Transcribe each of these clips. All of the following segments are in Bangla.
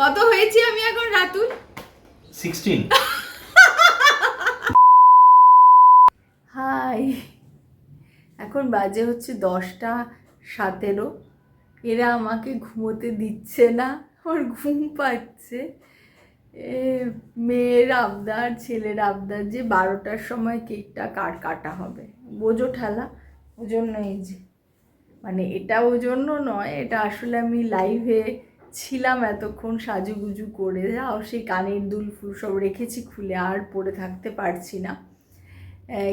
কত হয়েছি আমি এখন রাতুল? সিক্সটিন হাই এখন বাজে হচ্ছে দশটা সতেরো। এরা আমাকে ঘুমোতে দিচ্ছে না আমার ঘুম পাচ্ছে। এ, মেয়ের আবদার ছেলের আবদার যে বারোটার সময় কেকটা কার কাটা হবে? বোঝো ঠেলা ওজন্য এই যে। মানে এটা ওজন্য নয় এটা আসলে আমি লাইভে ছিলাম এতক্ষণ সাজুগুজু করে, যাও সেই কানের দুল ফুল সব রেখেছি খুলে, আর পরে থাকতে পারছি না।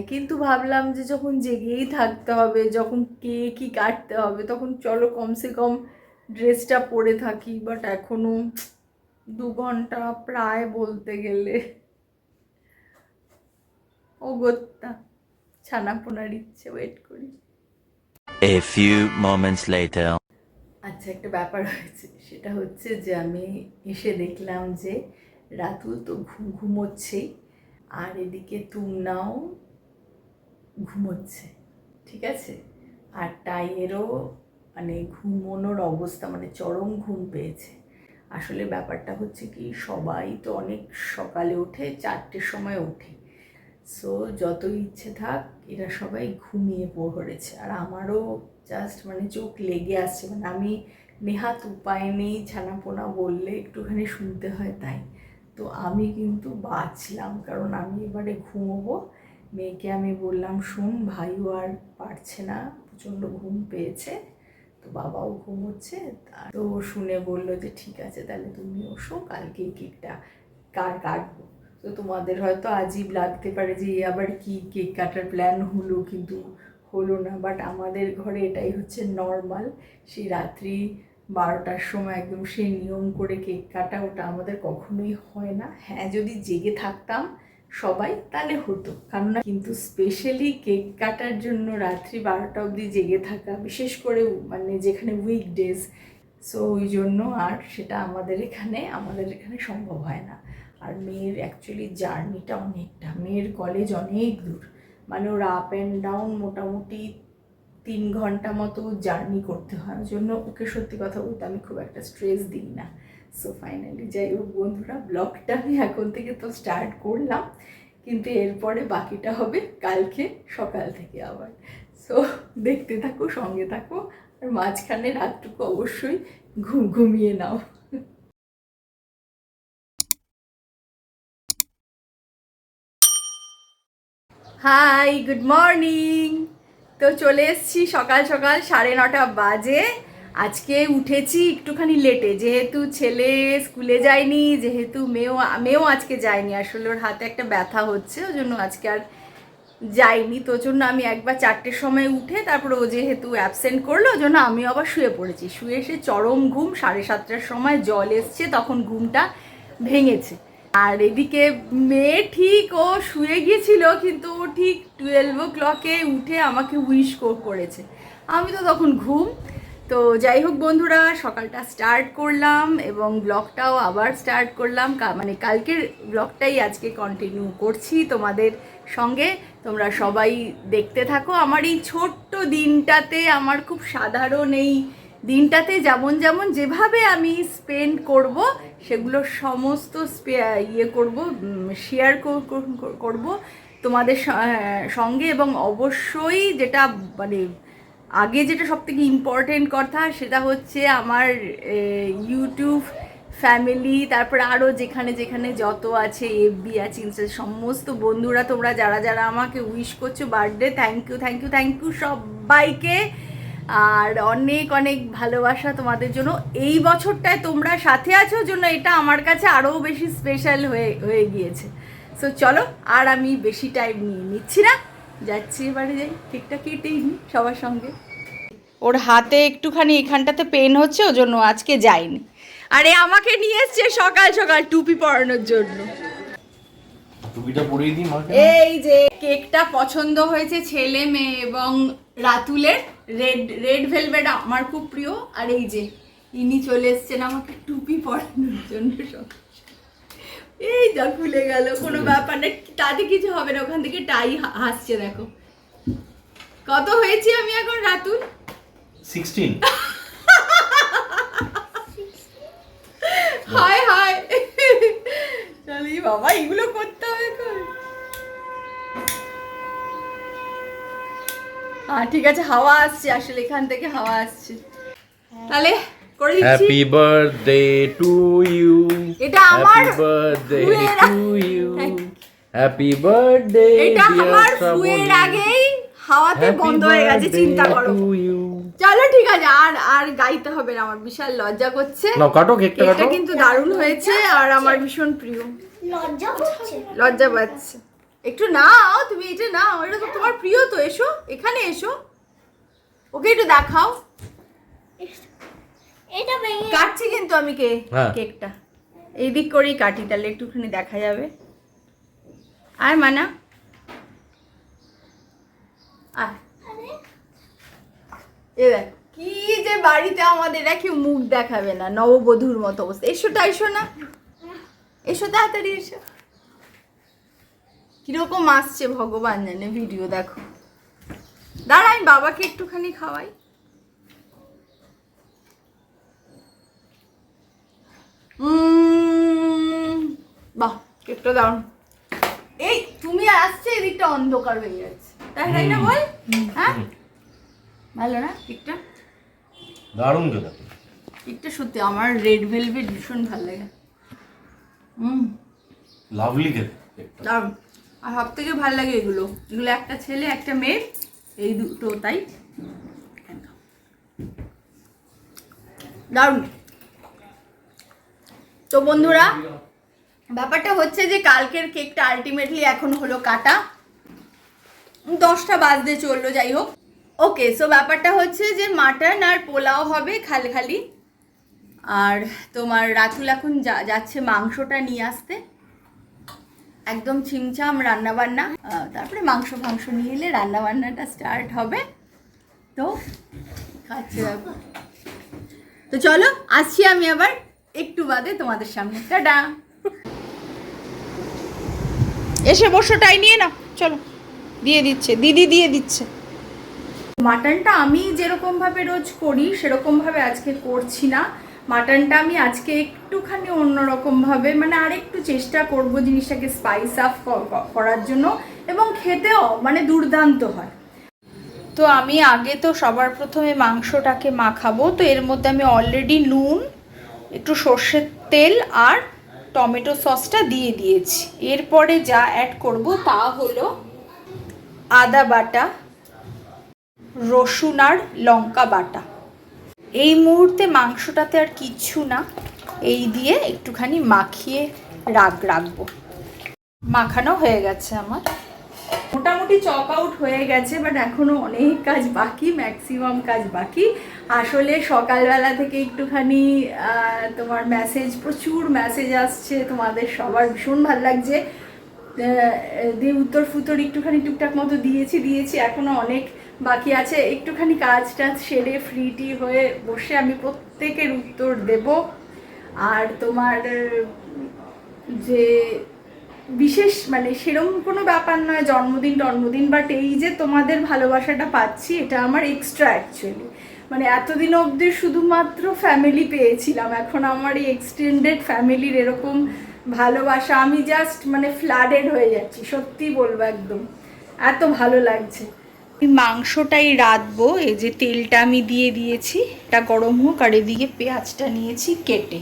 কিন্তু ভাবলাম যে যখন জেগেই থাকতে হবে, যখন কেকই কাটতে হবে, তখন চলো কমসে কম ড্রেসটা পরে থাকি বাট এখনও দু ঘণ্টা প্রায় বলতে গেলে। ও গোত্তা ছানা পোনার ইচ্ছে ওয়েট করি। A few moments later. আচ্ছা একটা ব্যাপার হয়েছে। সেটা হচ্ছে যে আমি এসে দেখলাম যে রাতুল তো ঘুম ঘুমোচ্ছেই, আর এদিকে তুমনাও ঘুমোচ্ছে, ঠিক আছে? আর টাইয়েরও মানে ঘুমোনোর অবস্থা মানে চরম ঘুম পেয়েছে। আসলে ব্যাপারটা হচ্ছে কি, সবাই তো অনেক সকালে ওঠে চারটের সময় ওঠে সো যত ইচ্ছে থাক, এরা সবাই ঘুমিয়ে পড়েছে। আর আমারও জাস্ট মানে চোখ লেগে আসছে। মানে আমি নেহাত উপায় নেই, ছানাপোনা বললে একটুখানি শুনতে হয় তাই। তো আমি কিন্তু বাঁচলাম, কারণ আমি এবারে ঘুমোবো। মেয়েকে আমি বললাম, শোন, ভাইও আর পারছে না, প্রচণ্ড ঘুম পেয়েছে, তো বাবাও ঘুমোচ্ছে। তা- তো শুনে বলল যে, ঠিক আছে, তাহলে তুমি ওসো, কালকে কেকটা কার কাটবো? তো তোমাদের হয়তো আজীব লাগতে পারে যে আবার কি কেক কাটার প্ল্যান হলো, কিন্তু হলো না বাট আমাদের ঘরে এটাই হচ্ছে নর্মাল সেই রাত্রি বারোটার সময় একদম সেই নিয়ম করে কেক কাটা, ওটা আমাদের কখনোই হয় না। হ্যাঁ যদি জেগে থাকতাম সবাই, তাহলে হতো। কারণ কিন্তু স্পেশালি কেক কাটার জন্য রাত্রি বারোটা অবধি জেগে থাকা, বিশেষ করে মানে যেখানে উইকডেজ সো ওই জন্য আর সেটা আমাদের এখানে আমাদের এখানে সম্ভব হয় না। আর মেয়ের অ্যাকচুয়ালি জার্নিটা অনেকটা, মেয়ের কলেজ অনেক দূর। মানে ওর আপ অ্যান্ড ডাউন মোটামুটি তিন ঘণ্টা মতো জার্নি করতে হয়। ওই জন্য ওকে সত্যি কথা বলতে আমি খুব একটা স্ট্রেস দিই না। সো ফাইনালি যাই হোক বন্ধুরা ব্লগটা আমি এখন থেকে তো স্টার্ট করলাম, কিন্তু এরপরে বাকিটা হবে কালকে সকাল থেকে আবার। সো দেখতে থাকো, সঙ্গে থাকো, আর মাঝখানে রাতটুকু অবশ্যই ঘুম ঘুমিয়ে নাও। হাই গুড মর্নিং তো চলে এসেছি সকাল সকাল সাড়ে নটা বাজে। আজকে উঠেছি একটুখানি লেটে যেহেতু ছেলে স্কুলে যায়নি, যেহেতু মেয়েও মেয়েও আজকে যায়নি। আসলে ওর হাতে একটা ব্যথা হচ্ছে ওই জন্য আজকে আর যাইনি তো জন্য আমি একবার চারটের সময় উঠে তারপর ও যেহেতু অ্যাবসেন্ট করল ওই জন্য আমি আবার শুয়ে পড়েছি। শুয়ে এসে চরম ঘুম, সাড়ে সাতটার সময় জল এসছে, তখন ঘুমটা ভেঙেছে। আর এদিকে মেয়ে ঠিক ও শুয়ে গিয়েছিল, কিন্তু ও ঠিক টুয়েলভ ও ক্লকে উঠে আমাকে উইশ করেছে। আমি তো তখন ঘুম। তো যাই হোক বন্ধুরা, সকালটা স্টার্ট করলাম এবং ব্লগটাও আবার স্টার্ট করলাম। মানে কালকের ব্লগটাই আজকে কন্টিনিউ করছি তোমাদের সঙ্গে। তোমরা সবাই দেখতে থাকো। আমার এই ছোট্ট দিনটাতে আমার খুব সাধারণ এই দিনটাতে যেমন যেমন যেভাবে আমি স্পেন্ড করব, সেগুলো সমস্ত ইয়ে করব শেয়ার করব তোমাদের সঙ্গে এবং অবশ্যই যেটা মানে আগে যেটা সব থেকে ইম্পর্টেন্ট কথা সেটা হচ্ছে আমার ইউটিউব ফ্যামিলি তারপরে আরও যেখানে যেখানে যত আছে এফবি আছে ইনস্টা সমস্ত বন্ধুরা তোমরা যারা যারা আমাকে উইশ করছ birthday thank you thank you thank you সবাইকে। আর অনেক অনেক ভালোবাসা তোমাদের জন্য। এই বছরটায় তোমরা সাথে আছো জন্য এটা আমার কাছে আরও বেশি স্পেশাল হয়ে হয়ে গিয়েছে। সো চলো আর আমি বেশি টাইম নিয়ে নিচ্ছি না। যাচ্ছি এবারে যাই। কেকটা কেটেই নি সবার সঙ্গে? ওর হাতে একটুখানি এখানটাতে পেন হচ্ছে ওই জন্য আজকে যাইনি। আরে আমাকে নিয়ে এসছে সকাল সকাল টুপি পরানোর জন্য। টুপিটা পরিয়ে দিই এই যে কেকটা পছন্দ হয়েছে ছেলে মেয়ে এবং রাতুলের। রেড রেড ভেলভেট আমার খুব প্রিয় আর এই যে ইনি চলে এসছেন আমাকে টুপি পরানোর জন্য। এই যা খুলে গেল কোনো ব্যাপার না তাতে কিছু হবে না ওখান থেকে টাই হাসছে দেখো। কত হয়েছি আমি এখন রাতুল? সিক্সটিন হায় বাবা এগুলো করতে ঠিক আছে হাওয়া আসছে আসলে এখান থেকে হাওয়া আসছে। তাহলে করে দিচ্ছি। হ্যাপি বার্থডে টু ইউ এটা আমার happy birthday to you happy birthday এটা আমার ফুয়ের আগেই হাওয়াতে বন্ধ হয়ে গেছে চিন্তা করো। চলো ঠিক আছে আর আর গাইতে হবে না আমার বিশাল লজ্জা করছে। নাও কাটো কেকটা কেকটা কাটো। কিন্তু দারুণ হয়েছে আর আমার ভীষণ প্রিয়। লজ্জা করছে। লজ্জা পাচ্ছে। একটু নাও তুমি এটা নাও এটা তো তোমার প্রিয় তো এসো এখানে এসো। ওকে একটু দেখাও। এটা ভেঙে কাটছি কিন্তু আমি কে হ্যাঁ। কেকটা। এই দিক করেই কাটি তাহলে একটুখানি দেখা যাবে। আর মানা? আয়। এ দেখ কি যে বাড়িতে আমাদের কেউ মুখ দেখাবে না নববধূর মতো অবস্থা। এসোটা এসো না। এসো তাড়াতাড়ি এসো। কীরকম আসছে ভগবান জানে ভিডিও দেখো। দাঁড়া আমি বাবাকে একটুখানি খাওয়াই। বাহ কেকটা দারুণ। এই তুমি আসছে এদিকটা অন্ধকার হয়ে যাচ্ছে তাই তাই না বল? হ্যাঁ? ভালো না কেকটা? দারুণ খেতে কেকটা সত্যি আমার রেড ভেলভেট ভীষণ ভালো লাগে। হুম লাভলি কেকটা। দারুণ। আর সব থেকে ভালো লাগে এগুলো। এগুলো একটা ছেলে, একটা মেয়ে, এই দুটো তাই। দারুণ। তো বন্ধুরা, ব্যাপারটা হচ্ছে যে কালকের কেকটা আলটিমেটলি এখন হলো কাটা। দশটা বাজতে চলল, যাই হোক। ওকে সো ব্যাপারটা হচ্ছে যে মাটন আর পোলাও হবে খালি খালি আর তোমার রাতুল এখন যাচ্ছে মাংসটা নিয়ে আসতে। একদম ছিমছাম রান্নাবান্না। তারপরে মাংস ফাংস নিয়ে এলে রান্নাবান্নাটা স্টার্ট হবে। তো, খাচ্ছে। তো চলো, আসছি আমি আবার একটু বাদে তোমাদের সামনে। টাটা! এসে বসোটাই নিয়ে না চলো, দিয়ে দিচ্ছে, দিদি দিয়ে দিচ্ছে। মাটনটা আমি যেরকমভাবে রোজ করি, সেরকমভাবে আজকে করছি না। মাটনটা আমি আজকে একটুখানি অন্যরকমভাবে মানে আরেকটু চেষ্টা করব জিনিসটাকে স্পাইস আপ করার জন্য এবং খেতেও মানে দুর্দান্ত হয়। তো আমি আগে তো সবার প্রথমে মাংসটাকে মাখাবো, তো এর মধ্যে আমি অলরেডি নুন, একটু সর্ষের তেল আর টমেটো সসটা দিয়ে দিয়েছি। এরপরে যা অ্যাড করব তা হলো আদা বাটা, রসুন আর লঙ্কা বাটা। এই মুহূর্তে মাংসটাতে আর কিচ্ছু না। এই দিয়ে একটুখানি মাখিয়ে রাগ রাখব। মাখানো হয়ে গেছে আমার। মোটামুটি চক আউট হয়ে গেছে বাট এখনও অনেক কাজ বাকি ম্যাক্সিমাম কাজ বাকি। আসলে সকালবেলা থেকে একটুখানি তোমার মেসেজ প্রচুর মেসেজ আসছে তোমাদের সবার। ভীষণ ভালো লাগছে। দিয়ে উত্তর ফুতর একটুখানি টুকটাক মতো দিয়েছি দিয়েছি। এখনও অনেক বাকি আছে, একটুখানি কাজ টাজ সেরে ফ্রিটি হয়ে বসে আমি প্রত্যেকের উত্তর দেব। আর তোমার, যে বিশেষ মানে সেরকম কোনো ব্যাপার নয়, জন্মদিন জন্মদিন বাট এই যে তোমাদের ভালোবাসাটা পাচ্ছি, এটা আমার এক্সট্রা অ্যাকচুয়ালি মানে এতদিন অবধি শুধুমাত্র ফ্যামিলি পেয়েছিলাম, এখন আমার এই এক্সটেন্ডেড ফ্যামিলির এরকম ভালোবাসা, আমি জাস্ট মানে ফ্লাডেড হয়ে যাচ্ছি, সত্যি বলব একদম। এত ভালো লাগছে। মাংসটাই রাঁধবো, এই যে তেলটা আমি দিয়ে দিয়েছি, এটা গরম হোক আর এদিকে পেঁয়াজটা নিয়েছি কেটে।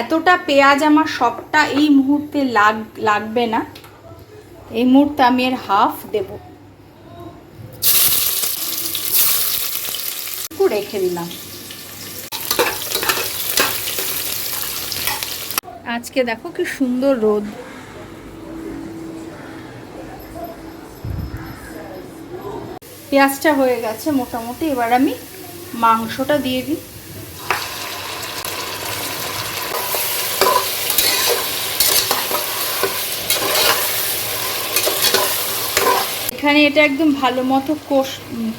এতটা পেঁয়াজ আমার সবটা এই মুহূর্তে লাগ, লাগবে না। এই মুহূর্তে আমি এর হাফ দেব। রেখে দিলাম। আজকে দেখো কি সুন্দর রোদ। পেঁয়াজটা হয়ে গেছে মোটামুটি। এবার আমি মাংসটা দিয়ে দিই। এখানে এটা একদম ভালো মতো কষ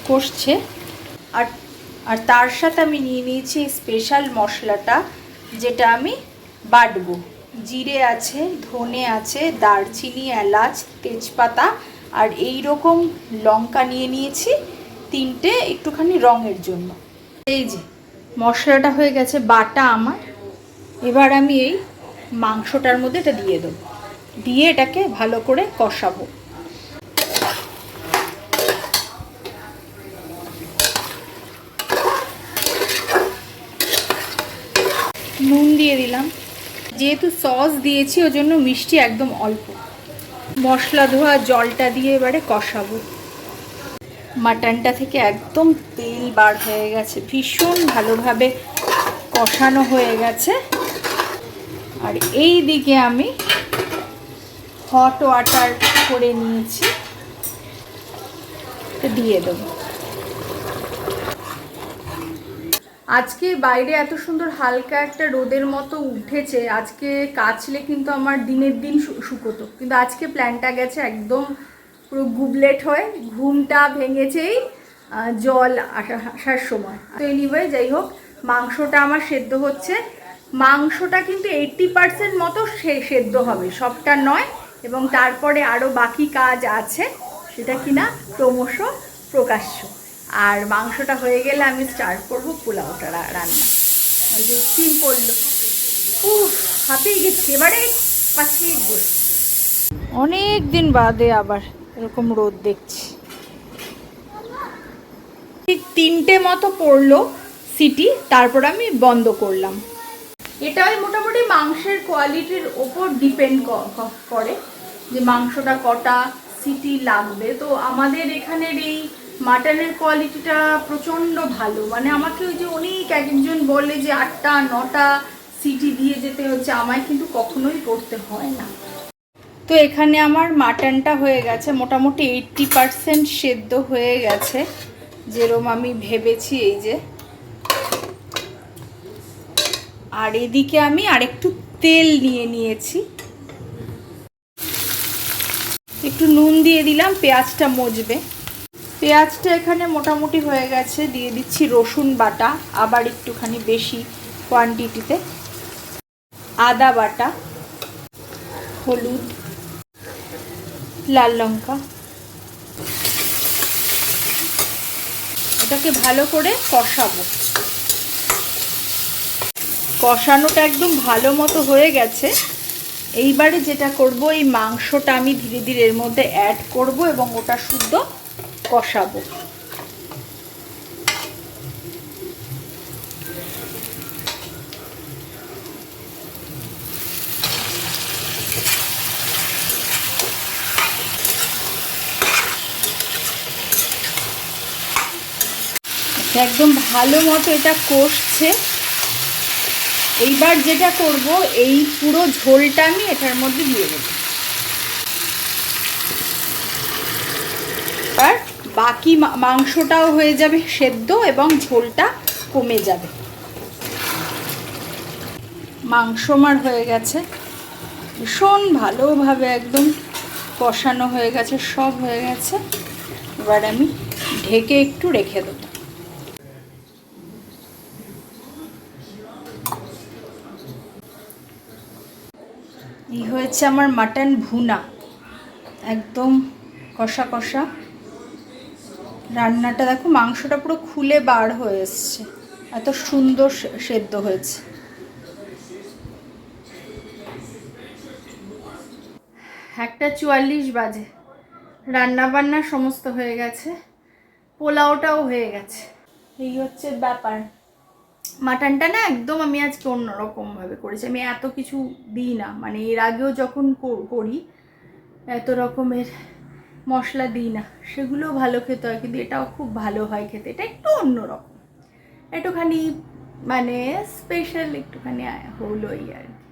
কষছে। আর আর তার সাথে আমি নিয়ে নিয়েছি স্পেশাল মশলাটা, যেটা আমি বাটবো। জিরে আছে, ধনে আছে, দারচিনি, এলাচ, তেজপাতা আর এই রকম লঙ্কা নিয়ে নিয়েছি তিনটে একটুখানি রঙের জন্য। এই যে, মশলাটা হয়ে গেছে বাটা আমার। এবার আমি এই মাংসটার মধ্যে এটা দিয়ে দেবো। দিয়ে এটাকে ভালো করে কষাবো। নুন দিয়ে দিলাম। যেহেতু সস দিয়েছি ওই জন্য মিষ্টি একদম অল্প। মশলা ধোয়া, জলটা দিয়ে এবারে কষাবো। মাটনটা থেকে একদম তেল বার হয়ে গেছে। ভীষণ ভালোভাবে কষানো হয়ে গেছে। আর এই দিকে আমি হট ওয়াটার করে নিয়েছি। দিয়ে দেবো। আজকে বাইরে এত সুন্দর হালকা একটা রোদের মতো উঠেছে, আজকে কাচলে কিন্তু আমার দিনের দিন শুকোতো। কিন্তু আজকে প্ল্যানটা গেছে একদম পুরো গুবলেট হয়ে, ঘুমটা ভেঙেছেই জল আসা- আসার সময়। তো এনিওয়ে যাই হোক, মাংসটা আমার সেদ্ধ হচ্ছে। মাংসটা কিন্তু এইট্টি পার্সেন্ট মতো সে- সেদ্ধ হবে, সবটা নয়, এবং তারপরে আরও বাকি কাজ আছে, সেটা কিনা ক্রমশ প্রকাশ্য। আর মাংসটা হয়ে গেলে আমি স্টার্ট করব পোলাওটা রান্না। ওই যে স্টিম পড়ল ও হাতেই গেছি। এবারে পাঁচ মিনিট বসে অনেক দিন বাদে আবার এরকম রোদ দেখছি। ঠিক তিনটে মতো পড়ল সিটি তারপর আমি বন্ধ করলাম। এটা ওই মোটামুটি মাংসের কোয়ালিটির ওপর ডিপেন্ড করে যে মাংসটা কটা সিটি লাগবে। তো আমাদের এখানের এই মাটনের কোয়ালিটিটা প্রচণ্ড ভালো। মানে আমাকে ওই যে অনেক এক একজন বলে যে আটটা, নটা সিটি দিয়ে যেতে হচ্ছে আমায়, কিন্তু কখনোই করতে হয় না। তো এখানে আমার মাটনটা হয়ে গেছে, মোটামুটি এইট্টি পারসেন্ট সেদ্ধ হয়ে গেছে। যেরম আমি ভেবেছি এই যে। আর এদিকে আমি আরেকটু তেল নিয়ে নিয়েছি। একটু নুন দিয়ে দিলাম, পেঁয়াজটা মজবে। পেঁয়াজটা এখানে মোটামুটি হয়ে গেছে। দিয়ে দিচ্ছি রসুন বাটা, আবার একটুখানি বেশি কোয়ান্টিটিতে আদা বাটা, হলুদ, লাল লঙ্কা। এটাকে ভালো করে কষাবো। কষানোটা একদম ভালো মতো হয়ে গেছে। এইবারে যেটা করব, এই মাংসটা আমি ধীরে ধীরে এর মধ্যে অ্যাড করব এবং ওটা শুদ্ধ কষাবো। একদম ভালো মতো এটা কষছে। এইবার যেটা করব, এই পুরো ঝোলটা আমি এটার মধ্যে দিয়ে দেবো আর বাকি মাংসটাও হয়ে যাবে সেদ্ধ এবং ঝোলটা কমে যাবে। মাংস আমার হয়ে গেছে। ভীষণ ভালোভাবে একদম কষানো হয়ে গেছে, সব হয়ে গেছে। এবার আমি ঢেকে একটু রেখে দেবো। এই হয়েছে আমার মাটন ভুনা। একদম কষা কষা। রান্নাটা দেখো, মাংসটা পুরো খুলে বার হয়ে এসছে। এত সুন্দর সেদ্ধ হয়েছে। একটা চুয়াল্লিশ বাজে। রান্না বান্না সমস্ত হয়ে গেছে। পোলাওটাও হয়ে গেছে। এই হচ্ছে ব্যাপার। মাটনটা না একদম আমি আজকে অন্যরকমভাবে করেছি। আমি এত কিছু দিই না। মানে এর আগেও যখন করি, এত রকমের মশলা দিই না, সেগুলোও ভালো খেতে হয়, কিন্তু এটাও খুব ভালো হয় খেতে। এটা একটু অন্যরকম। একটুখানি মানে স্পেশাল একটুখানি হলোই আর কি।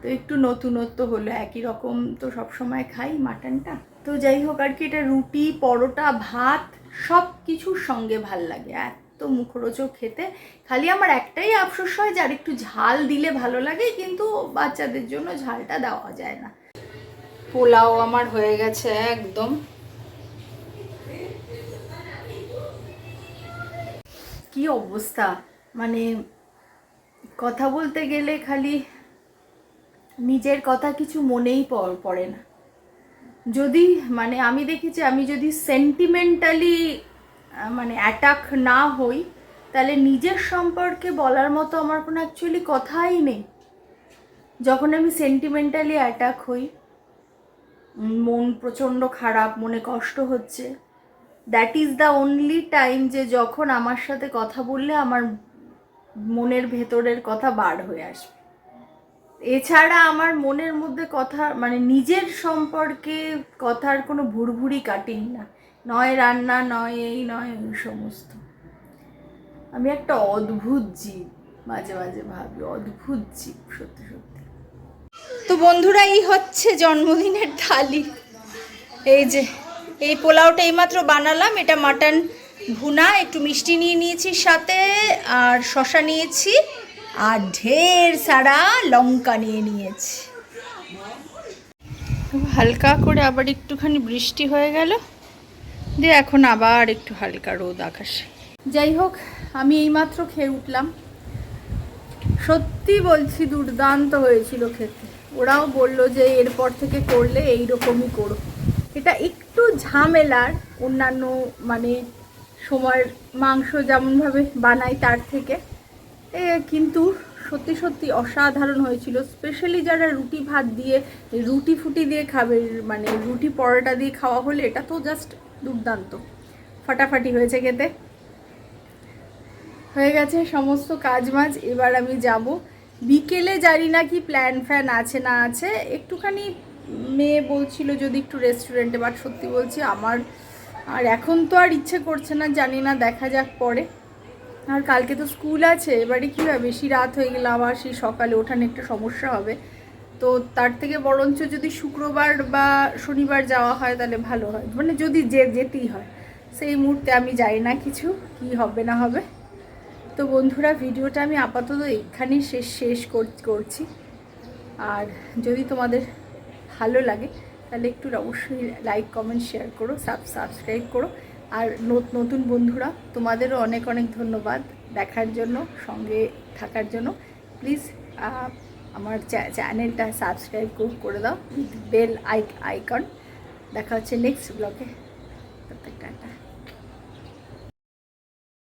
তো একটু নতুনত্ব হলো, একই রকম তো সবসময় খাই মাটনটা। তো যাই হোক আর কি, এটা রুটি, পরোটা, ভাত সব কিছুর সঙ্গে ভালো লাগে। এত মুখরোচক খেতে। খালি আমার একটাই আফসোস হয় যে আর একটু ঝাল দিলে ভালো লাগে, কিন্তু বাচ্চাদের জন্য ঝালটা দেওয়া যায় না। পোলাও আমার হয়ে গেছে একদম। কি অবস্থা? মানে কথা বলতে গেলে খালি নিজের কথা কিছু মনেই পড়ে না। যদি মানে আমি দেখেছি আমি যদি সেন্টিমেন্টালি মানে অ্যাটাক না হই, তাহলে নিজের সম্পর্কে বলার মতো আমার কোনো অ্যাকচুয়ালি কথাই নেই। যখন আমি সেন্টিমেন্টালি অ্যাটাক হই মন প্রচণ্ড খারাপ, মনে কষ্ট হচ্ছে। That is the only time যে যখন আমার সাথে কথা বললে আমার মনের ভেতরের কথা বার হয়ে আসবে। এছাড়া আমার মনের মধ্যে কথা মানে নিজের সম্পর্কে কথার কোনো ভুরভুরি কাটিং না। নয় রান্না, নয় এই, নয় ওই সমস্ত। আমি একটা অদ্ভুত জীব, মাঝে মাঝে ভাবি, অদ্ভুত জীব, সত্যি সত্যি। তো বন্ধুরা, এই হচ্ছে জন্মদিনের থালি। এই যে, এই পোলাওটা এইমাত্র বানালাম। এটা মাটন ভুনা, একটু মিষ্টি নিয়ে নিয়েছি সাথে, আর শশা নিয়েছি, আর ঢের সারা লঙ্কা নিয়ে নিয়েছি। হালকা করে আবার একটুখানি বৃষ্টি হয়ে গেল। দিয়ে এখন আবার একটু হালকা রোদ আকাশে। যাই হোক, আমি এইমাত্র খেয়ে উঠলাম। সত্যি বলছি, দুর্দান্ত হয়েছিল খেতে। ওরাও বলল যে এরপর থেকে করলে এই রকমই করো। এটা একটু ঝামেলার অন্যান্য মানে সময়ের মাংস যেমনভাবে বানাই তার থেকে। এ, কিন্তু সত্যি সত্যি অসাধারণ হয়েছিল। স্পেশালি যারা রুটি ভাত দিয়ে রুটি ফুটি দিয়ে খাবে মানে রুটি পরোটা দিয়ে খাওয়া হলে এটা তো জাস্ট দুর্দান্ত। ফাটাফাটি হয়েছে খেতে। হয়ে গেছে সমস্ত কাজ মাজ এবার আমি যাব বিকেলে জানি না কি প্ল্যান ফ্যান আছে না আছে। একটুখানি মেয়ে বলছিল যদি একটু রেস্টুরেন্টে বাট সত্যি বলছি আমার, আর এখন তো আর ইচ্ছে করছে না, জানি না, দেখা যাক পরে। আর কালকে তো স্কুল আছে, এবারে কী হবে? বেশি রাত হয়ে গেলে আবার সেই সকালে ওঠানে একটু সমস্যা হবে। তো তার থেকে বরঞ্চ যদি শুক্রবার বা শনিবার যাওয়া হয়, তাহলে ভালো হয়। মানে যদি যে, যেতেই হয়। সেই মুহূর্তে আমি যাই না কিছু, কি হবে না হবে। তো বন্ধুরা, ভিডিওটা আমি আপাতত এখানেই শেষ শেষ কর- করছি। আর যদি তোমাদের ভালো লাগে, তাহলে একটু অবশ্যই লাইক কমেন্ট শেয়ার করো সাব সাবস্ক্রাইব করো। আর নত- নতুন বন্ধুরা, তোমাদেরও অনেক অনেক ধন্যবাদ দেখার জন্য, সঙ্গে থাকার জন্য। প্লিজ আমার চ্যা- চ্যানেলটা সাবস্ক্রাইব করে দাও বেল আই আইকন দেখা হচ্ছে নেক্সট ব্লগে টাটা।